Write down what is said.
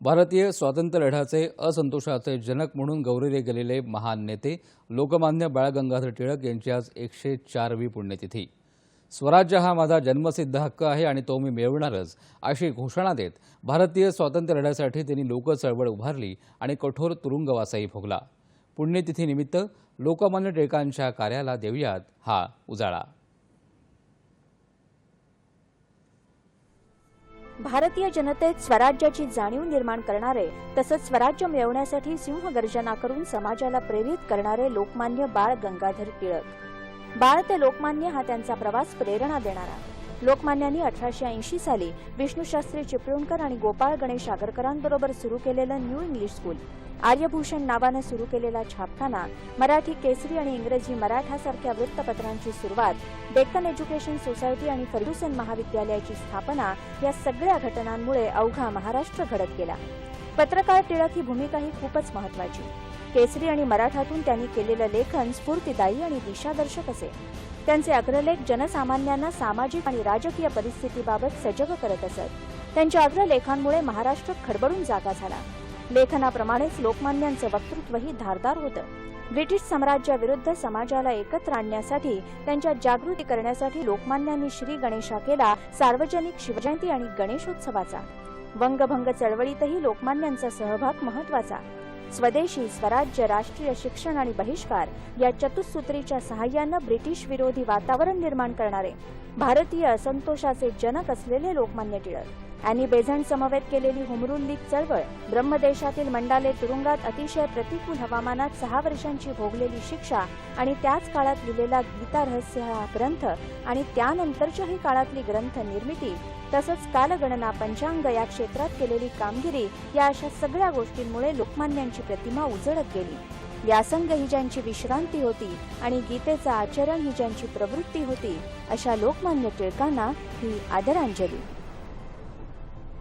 भारतीय स्वातंत्र्यलढ्याचे असंतोषाचे जनक म्हणून गौरवले गेलेले महान नेते लोकमान्य बाळ गंगाधर टिळक यांची आज एकशे चारवी पुण्यतिथी. स्वराज्य हा माझा जन्मसिद्ध हक्क आहे आणि तो मी मिळवणारच अशी घोषणा देत भारतीय स्वातंत्र्यलढ्यासाठी त्यांनी लोकचळवळ उभारली आणि कठोर तुरुंगवासही भोगला. पुण्यतिथीनिमित्त लोकमान्य टिळकांच्या कार्याला देऊयात हा उजाळा. भारतीय जनतेत स्वराज्याची जाणीव निर्माण करणारे तसंच स्वराज्य मिळवण्यासाठी सिंहगर्जना करून समाजाला प्रेरित करणारे लोकमान्य बाळ गंगाधर टिळक. बाळ ते लोकमान्य हा त्यांचा प्रवास प्रेरणा देणारा. लोकमान्यांनी अठराशे ऐंशी साली विष्णूशास्त्री चिपळूणकर आणि गोपाळ गणेश आगरकरांबरोबर सुरू केलेलं न्यू इंग्लिश स्कूल. आर्यभूषण नावानं सुरू केलेला छापखाना मराठी केसरी आणि इंग्रजी मराठासारख्या वृत्तपत्रांची सुरुवात डेक्कन एज्युकेशन सोसायटी आणि फर्ग्युसन महाविद्यालयाची स्थापना या सगळ्या घटनांमुळे अवघा महाराष्ट्र घडत गेला. पत्रकार टिळक ही भूमिका ही खूपच महत्वाची. केसरी आणि मराठातून त्यांनी केलेलं लेखन स्फूर्तिदायी आणि दिशादर्शक असे. त्यांचे अग्रलेख जनसामान्यांना सामाजिक आणि राजकीय परिस्थितीबाबत सजग करत असत. त्यांच्या अग्रलेखांमुळे महाराष्ट्र खडबडून जागा झाला. लेखनाप्रमाणेच लोकमान्यांचं वक्तृत्वही धारदार होतं. ब्रिटिश साम्राज्याविरुद्ध समाजाला एकत्र आणण्यासाठी त्यांच्या जागृती करण्यासाठी लोकमान्यांनी श्री गणेशा केला सार्वजनिक शिवजयंती आणि गणेशोत्सवाचा वंगभंग चळवळीतही लोकमान्यांचा सहभाग महत्त्वाचा स्वदेशी स्वराज्य राष्ट्रीय शिक्षण आणि बहिष्कार या चतुसूत्रीच्या सहाय्यानं ब्रिटिश विरोधी वातावरण निर्माण करणारे भारतीय असंतोषाचे जनक असलेले लोकमान्य टिळक. अॅनी बेझंट समवेत केलेली हुमरूल लीग चळवळ ब्रह्मदेशातील मंडाले तुरुंगात अतिशय प्रतिकूल हवामानात सहा वर्षांची भोगलेली शिक्षा आणि त्याच काळात लिहिलेला गीता रहस्य हा ग्रंथ आणि त्यानंतरच्याही काळातली ग्रंथ निर्मिती तसंच कालगणना पंचांग या क्षेत्रात केलेली कामगिरी या अशा सगळ्या गोष्टींमुळे लोकमान्यांची प्रतिमा उजळत गेली. व्यासंग ही ज्यांची विश्रांती होती आणि गीतेचं आचरण ही ज्यांची प्रवृत्ती होती अशा लोकमान्य टिळकांना ही आदरांजली.